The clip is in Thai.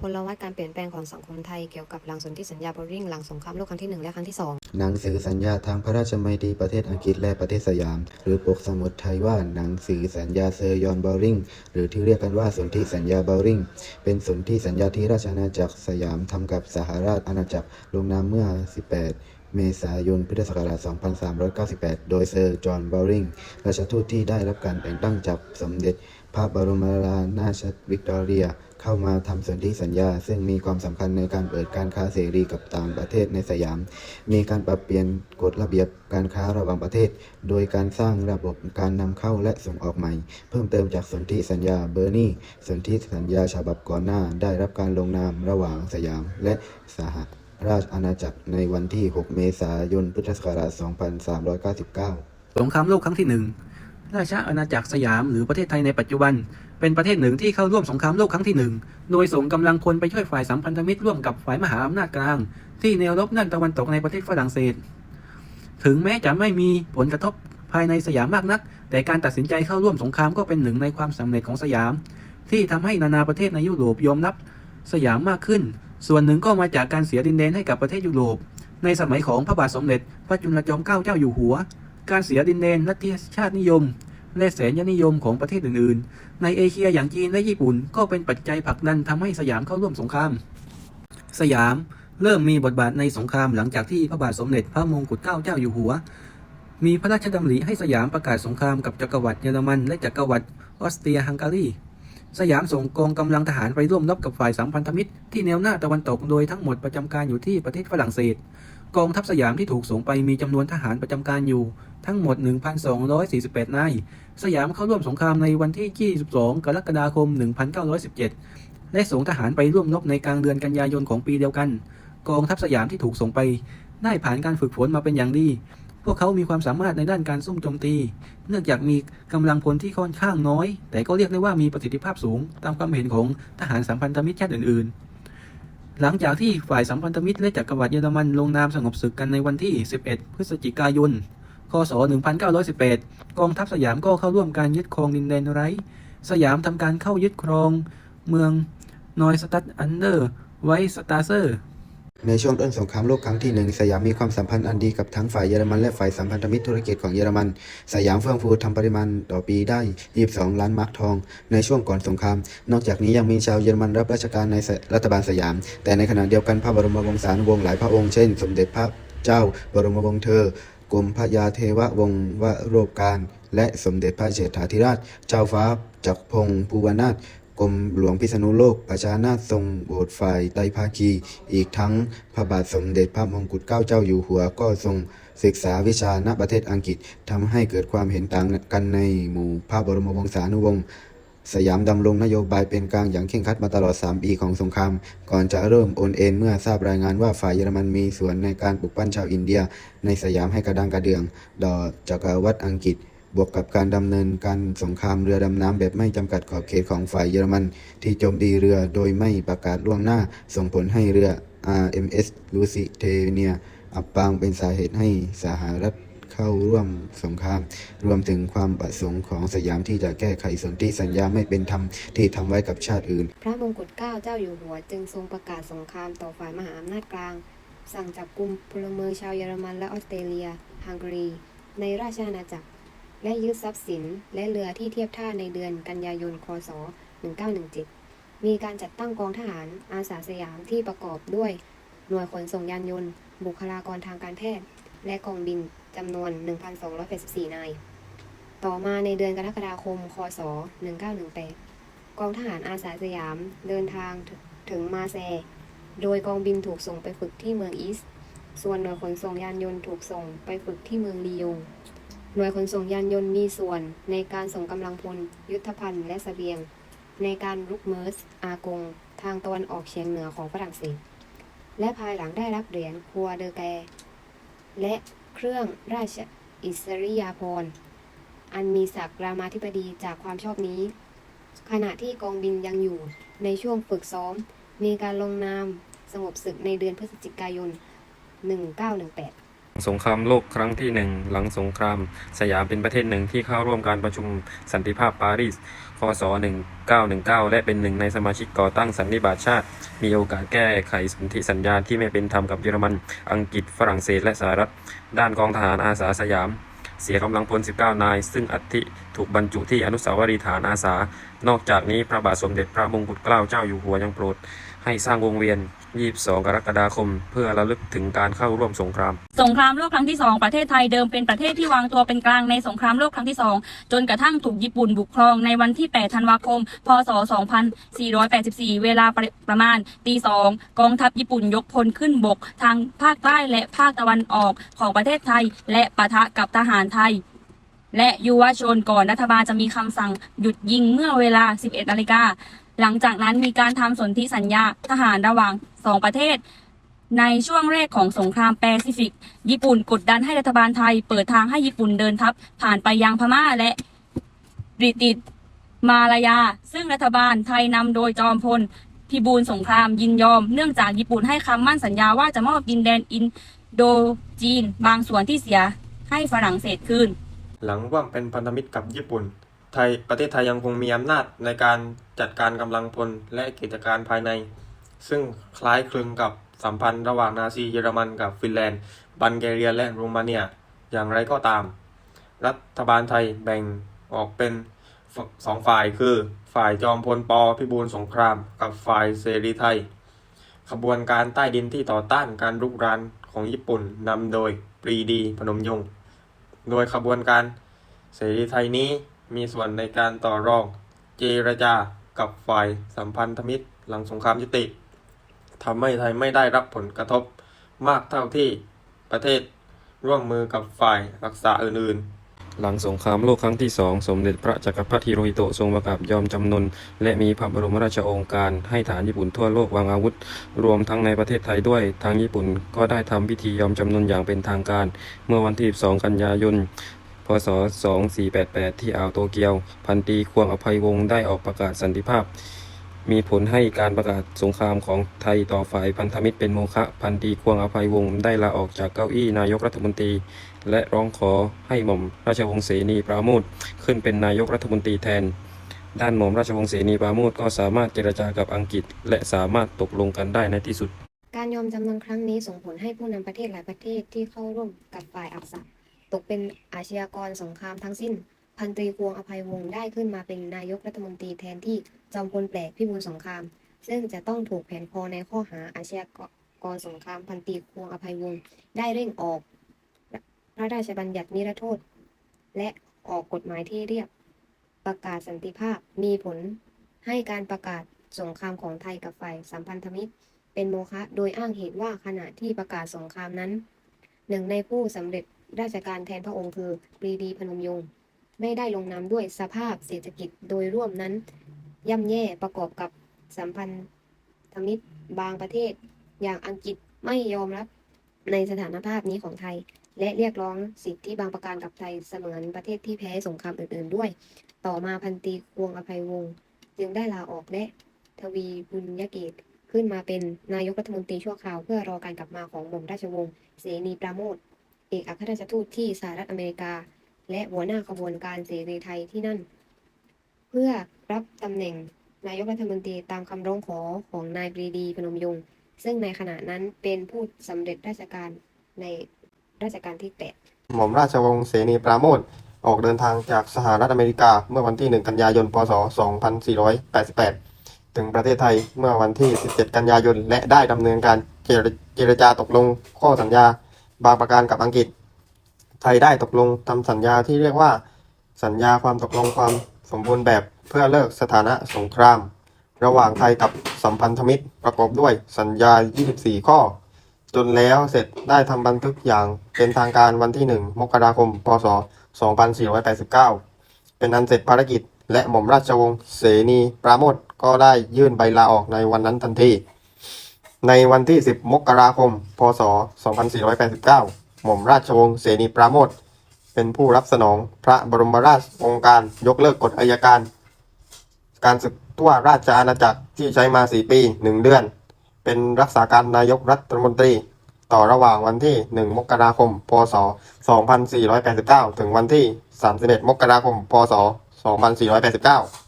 พลวัตการเปลี่ยนแปลงของสังคมไทยเกี่ยวกับหลังสนธิสัญญาบริงหลังสงครามโลกครั้งที่หนึ่งและครั้งที่สองหนังสือสัญญาทางพระราชมัยตรีประเทศอังกฤษและประเทศสยาม หรือปกสมุดไทยว่าหนังสือสัญญาเซอร์ยอนบอริงหรือที่เรียกกันว่าสนธิสัญญาบอริงเป็นสนธิสัญญาที่ราชอาณาจักรสยามทำกับสหราชอาณาจักรลงนามเมื่อ 18เมษายนพุทธศักราช 2398 โดยเซอร์จอห์นบอริง ราชทูตที่ได้รับการแต่งตั้งจากสมเด็จ ระบรมราชาชวิกตอเรีย เข้ามาทำสนธิสัญญา ซึ่งมีความสำคัญในการเปิดการค้าเสรีกับต่างประเทศในสยาม มีการปรับเปลี่ยนกฎระเบียบการค้าระหว่างประเทศ โดยการสร้างระบบการนำเข้าและส่งออกใหม่ เพิ่มเติมจากสนธิสัญญาเบอร์นีสนธิสัญญาฉบับก่อนหน้าได้รับการลงนามระหว่างสยามและสหราชอาณาจักรในวันที่ 6 เมษายน พุทธศักราช 2399 สงครามโลกครั้งที่หนึ่ง ราชอาณาจักรสยามหรือประเทศไทยในปัจจุบัน เป็นประเทศหนึ่งที่เข้าร่วมสงครามโลกครั้งที่หนึ่งโดยส่งกำลังพลไปช่วยฝ่ายสัมพันธมิตรร่วมกับฝ่ายมหาอำนาจกลาง ที่แนวรบด้านตะวันตกในประเทศฝรั่งเศส ถึงแม้จะไม่มีผลกระทบภายในสยามมากนัก แต่การตัดสินใจเข้าร่วมสงครามก็เป็นหนึ่งในความสำเร็จของสยาม ที่ทำให้นานาประเทศในยุโรปยอมรับสยามมากขึ้น ส่วนหนึ่งก็มาจากการเสียดินแดนให้กับประเทศยุโรป ในสมัยของพระบาทสมเด็จ พระจุลจอมเกล้าเจ้าอยู่หัว การเสียดินแดนลัทธิชาตินิยม และแสนยนิยมของประเทศอื่นๆ ในเอเชียอย่างจีนและญี่ปุ่น ก็เป็นปัจจัยผลักดันทำให้สยามเข้าร่วมสงคราม สยามเริ่มมีบทบาทในสงครามหลังจากที่พระบาทสมเด็จพระมงกุฎเกล้าเจ้าอยู่หัว มีพระราชดำริให้สยามประกาศสงครามกับจักรวรรดิเยอรมันและจักรวรรดิออสเตรียฮังการีสยามส่งกองกำลังทหารไปร่วมรบกับฝ่ายสัมพันธมิตรที่แนวหน้าตะวันตกโดยทั้งหมดประจำการอยู่ที่ประเทศฝรั่งเศส กองทัพสยามที่ถูกส่งไปมีจำนวนทหารประจำการอยู่ ทั้งหมด 1,248 นาย สยามเข้าร่วมสงครามในวันที่ 22 กรกฎาคม 1917 และส่งทหารไปร่วมรบในกลางเดือนกันยายนของปีเดียวกัน กองทัพสยามที่ถูกส่งไป ได้ผ่านการฝึกฝนมาเป็นอย่างดี พวกเขามีความสามารถในด้านการซุ่มโจมตี เนื่องจากมีกำลังพลที่ค่อนข้างน้อย แต่ก็เรียกได้ว่ามีประสิทธิภาพสูง ตามความเห็นของทหารสัมพันธมิตรชาติอื่นๆ หลังจากที่ฝ่ายสัมพันธมิตรและจักรวรรดิเยอรมันลงนามสงบศึกกันในวันที่ 11 พฤศจิกายน คศ 1918 กองทัพสยามก็เข้าร่วมการยึดครองดินแดนไรท์สยามทำการเข้ายึดครองเมืองนอยสตัดอันเดอร์ไวสตาเซอร์ ในช่วงต้นสงครามโลกครั้งที่หนึ่งสยามมีความสัมพันธ์อันดีกับทั้งฝ่ายเยอรมันและฝ่ายสัมพันธมิตรธุรกิจของเยอรมัน สยามเฟื่องฟูทำปริมาณต่อปีได้ 22 ล้านมาร์กทอง ในช่วงก่อนสงคราม นอกจากนี้ยังมีชาวเยอรมันรับราชการในรัฐบาลสยาม แต่ในขณะเดียวกันพระบรมวงศานุวงศ์หลายพระองค์เช่น สมเด็จพระเจ้า บรมวงศ์เธอกรมพระยาเทววงศ์วโรบการ และสมเด็จพระเฉษฐาธิราช เจ้าฟ้าจักรพงศ์ภูวนาถ กรมหลวงพิษณุโลก ประชานาทรงโบสถ์ฝ่ายไตรภาคี อีกทั้งพระบาทสมเด็จพระมงกุฎเกล้าเจ้าอยู่หัวก็ทรงศึกษาวิชาณประเทศอังกฤษทำให้เกิดความเห็นต่างกันในหมู่พระบรมวงศานุวงศ์สยามดำรงนโยบายเป็นกลางอย่างเคร่งครัดมาตลอด 3 ปีของสงคราม ก่อนจะเริ่มโอนเอ็นเมื่อทราบรายงานว่าฝ่ายเยอรมันมีส่วนในการปลุกปั้นชาวอินเดีย ในสยามให้กระดังกระเดืองดอจักรวรรดิอังกฤษ บวกกับการดำเนินการสงครามเรือดำน้ำแบบไม่จำกัดขอบเขตของฝ่ายเยอรมัน ที่โจมตีเรือโดยไม่ประกาศล่วงหน้า ส่งผลให้เรือ RMS Lusitania อับปางเป็นสาเหตุให้สหรัฐเข้าร่วมสงคราม รวมถึงความประสงค์ของสยามที่จะแก้ไขสนธิสัญญาไม่เป็นธรรมที่ทำไว้กับชาติอื่น พระมงกุฎเกล้าเจ้าอยู่หัวจึงทรงประกาศสงครามต่อฝ่ายมหาอำนาจกลาง สั่งจับกลุ่มพลเมืองชาวเยอรมันและออสเตรเลีย ฮังการี ในราชอาณาจักร และยึดทรัพย์สินและเรือที่เทียบท่าในเดือนกันยายน คศ 1917 มีการจัดตั้งกองทหารอาสาสยามที่ประกอบด้วยหน่วยขนส่งยานยนต์ บุคลากรทางการแพทย์ และกองบินจำนวน 1,284 นาย ต่อมาในเดือนกรกฎาคม คศ 1918 กองทหารอาสาสยามเดินทางถึงมาแซ โดยกองบินถูกส่งไปฝึกที่เมืองอีส ส่วนหน่วยขนส่งยานยนต์ถูกส่งไปฝึกที่เมืองลียง หน่วยขนส่งยานยนต์มีส่วนในการส่งกำลังพล ยุทธภัณฑ์และเสบียง ในการรุกเมิร์ส อากง ทางตะวันออกเฉียงเหนือของฝรั่งเศส และภายหลังได้รับเหรียญคัวเดอแก และเครื่องราชอิสริยาภรณ์อันมีศักดิ์รามาธิบดีจากความชอบนี้ ขณะที่กองบินยังอยู่ในช่วงฝึกซ้อม มีการลงนามสงบศึกในเดือนพฤศจิกายน 1918 สงครามโลกครั้งที่หนึ่งหลังสงคราม สยามเป็นประเทศหนึ่งที่เข้าร่วมการประชุมสันติภาพปารีสคศ1919 และเป็นหนึ่งในสมาชิกก่อตั้งสันนิบาตชาติ มีโอกาสแก้ไขสนธิสัญญาที่ไม่เป็นธรรมกับเยอรมัน อังกฤษฝรั่งเศสและสหรัฐ ด้านกองทหารอาสาสยามเสียกำลังพล 19 นาย ซึ่งอัฐิถูกบรรจุที่อนุสาวรีย์ฐานอาสา นอกจากนี้พระบาทสมเด็จพระมงกุฎเกล้าเจ้าอยู่หัวยังโปรด ให้สร้างวงเวียน 22 กรกฎาคม เพื่อระลึกถึงการเข้าร่วมสงคราม สงครามโลกครั้งที่สองประเทศไทยเดิมเป็นประเทศที่วางตัวเป็นกลางในสงครามโลกครั้งที่สองจนกระทั่งถูกญี่ปุ่นบุกครองในวันที่ 8 ธันวาคม พศ 2484 เวลาประประมาณตีสองกองทัพญี่ปุ่นยกพลขึ้นบกทางภาคใต้และภาคตะวันออกของประเทศไทย และปะทะกับทหารไทยและยุวชนก่อนรัฐบาลจะมีคำสั่งหยุดยิงเมื่อเวลา 11นาฬิกา หลังจากนั้นมีการทำสนธิสัญญาทหารระหว่างสองประเทศ ในช่วงแรกของสงครามแปซิฟิก ญี่ปุ่นกดดันให้รัฐบาลไทย เปิดทางให้ญี่ปุ่นเดินทัพผ่านไปยังพม่าและบริติชมาลายา ซึ่งรัฐบาลไทยนำโดยจอมพลพิบูลสงครามยินยอม เนื่องจากญี่ปุ่นให้คำมั่นสัญญาว่าจะมอบดินแดนอินโดจีน บางส่วนที่เสียให้ฝรั่งเศสคืน หลังร่วมเป็นพันธมิตรกับญี่ปุ่น ไทยประเทศไทยยังคงมีอำนาจในการจัดการกำลังพลและกิจการภายใน ซึ่งคล้ายคลึงกับสัมพันธ์ระหว่างนาซีเยอรมันกับฟินแลนด์บัลแกเรียและโรมาเนีย อย่างไรก็ตาม รัฐบาลไทยแบ่งออกเป็นสองฝ่ายคือ ฝ่ายจอมพลปพิบูลสงคราม กับฝ่ายเสรีไทย ขบวนการใต้ดินที่ต่อต้านการรุกรานของญี่ปุ่นนำโดยปรีดีพนมยงค์โดยขบวนการเสรีไทยนี้ มีส่วนในการต่อรอง เจรจากับฝ่ายสัมพันธมิตร หลังสงครามยุติทำให้ไทยไม่ได้รับผลกระทบมากเท่าที่ประเทศร่วมมือกับฝ่ายรักษาอื่นๆ หลังสงครามโลกครั้งที่สองสมเด็จพระจักรพรรดิฮิโรฮิโตะทรงประกาศยอมจำนน และมีพระบรมราชโองการให้ฐานญี่ปุ่นทั่วโลกวางอาวุธ รวมทั้งในประเทศไทยด้วย ทางญี่ปุ่นก็ได้ทำพิธียอมจำนนอย่างเป็นทางการ เมื่อวันที่ 12 กันยายน พศ 2488 ที่อ่าวโตเกียว พันตีควงอภัยวงศ์ได้ออกประกาศสันติภาพ มีผลให้การประกาศสงครามของไทยต่อฝ่ายพันธมิตรเป็นโมฆะพันตีควงอภัยวงศ์ได้ลาออกจากเก้าอี้นายกรัฐมนตรี และร้องขอให้หม่อมราชวงศ์เสนีปราโมทขึ้นเป็นนายกรัฐมนตรีแทนด้านหม่อมราชวงศ์เสนีปราโมทก็สามารถเจรจากับอังกฤษ และสามารถตกลงกันได้ในที่สุด การยอมจำนนครั้งนี้ส่งผลให้ผู้นำประเทศหลายประเทศที่เข้าร่วมกับฝ่ายอักษะ ตกเป็นอาชญากรสงครามทั้งสิ้น พันตรีควงอภัยวงศ์ได้ขึ้นมาเป็นนายกรัฐมนตรีแทนที่จอมพลแปลกพิบูลสงคราม ซึ่งจะต้องถูกแผนคอในข้อหาอาชญากรสงครามพันตรีควงอภัยวงศ์ได้เร่งออก พระราชบัญญัตินิรโทษ และออกกฎหมายที่เรียกประกาศสันติภาพมีผลให้การประกาศสงครามของไทยกับฝ่ายสัมพันธมิตร เป็นโมฆะโดยอ้างเหตุว่าขณะที่ประกาศสงครามนั้น หนึ่งในผู้สำเร็จ ราชการแทนพระองค์คือปรีดีพนมยงค์ไม่ได้ลงนามด้วยสภาพเศรษฐกิจโดยร่วมนั้น ย่ำแย่ประกอบกับสัมพันธมิตรบางประเทศ อย่างอังกฤษไม่ยอมรับในสถานภาพนี้ของไทย และเรียกร้องสิทธิบางประการกับไทยเสมือนประเทศที่แพ้สงครามอื่นๆด้วย ต่อมาพันตีควงอภัยวงศ์จึงได้ลาออกและทวีบุญยเกตขึ้นมาเป็นนายกรัฐมนตรีชั่วคราวเพื่อรอการกลับมาของหม่อมราชวงศ์เสนีปราโมท เอกอัครราชทูตที่สหรัฐอเมริกา และหัวหน้าขบวนการเสรีไทยที่นั่น เพื่อรับตำแหน่งนายกรัฐมนตรีตามคำร้องขอของนายปรีดีพนมยงค์ซึ่งในขณะนั้นเป็นผู้สำเร็จราชการในราชการที่แปดหม่อมราชวงศ์เสนีปราโมทออกเดินทางจากสหรัฐอเมริกาเมื่อวันที่ 1 กันยายน พศ 2488 ถึงประเทศไทยเมื่อวันที่ 17 กันยายน และได้ดำเนินการเจรเจรจาตกลงข้อสัญญา บางประการกับอังกฤษ ไทยได้ตกลงทำสัญญาที่เรียกว่า สัญญาความตกลงความสมบูรณ์แบบเพื่อเลิกสถานะสงคราม ระหว่างไทยกับสัมพันธมิตรประกอบด้วยสัญญา 24 ข้อ จนแล้วเสร็จได้ทำบันทึกอย่างเป็นทางการวันที่ 1 มกราคม พศ 2489 เป็นอันเสร็จภารกิจ และหม่อมราชวงศ์เสนีปราโมทก็ได้ยื่นใบลาออกในวันนั้นทันที ในวันที่ 10 มกราคม พศ 2489 หม่อมราชวงศ์เสนีปราโมทเป็นผู้รับสนองพระบรมราชองค์การยกเลิกกฎอัยการ การศึกทั่วราชอาณาจักรที่ใช้มา 4 ปี 1 เดือน เป็นรักษาการนายกรัฐมนตรี ต่อระหว่างวันที่ 1 มกราคม พศ 2489 ถึงวันที่ 31 มกราคม พศ 2489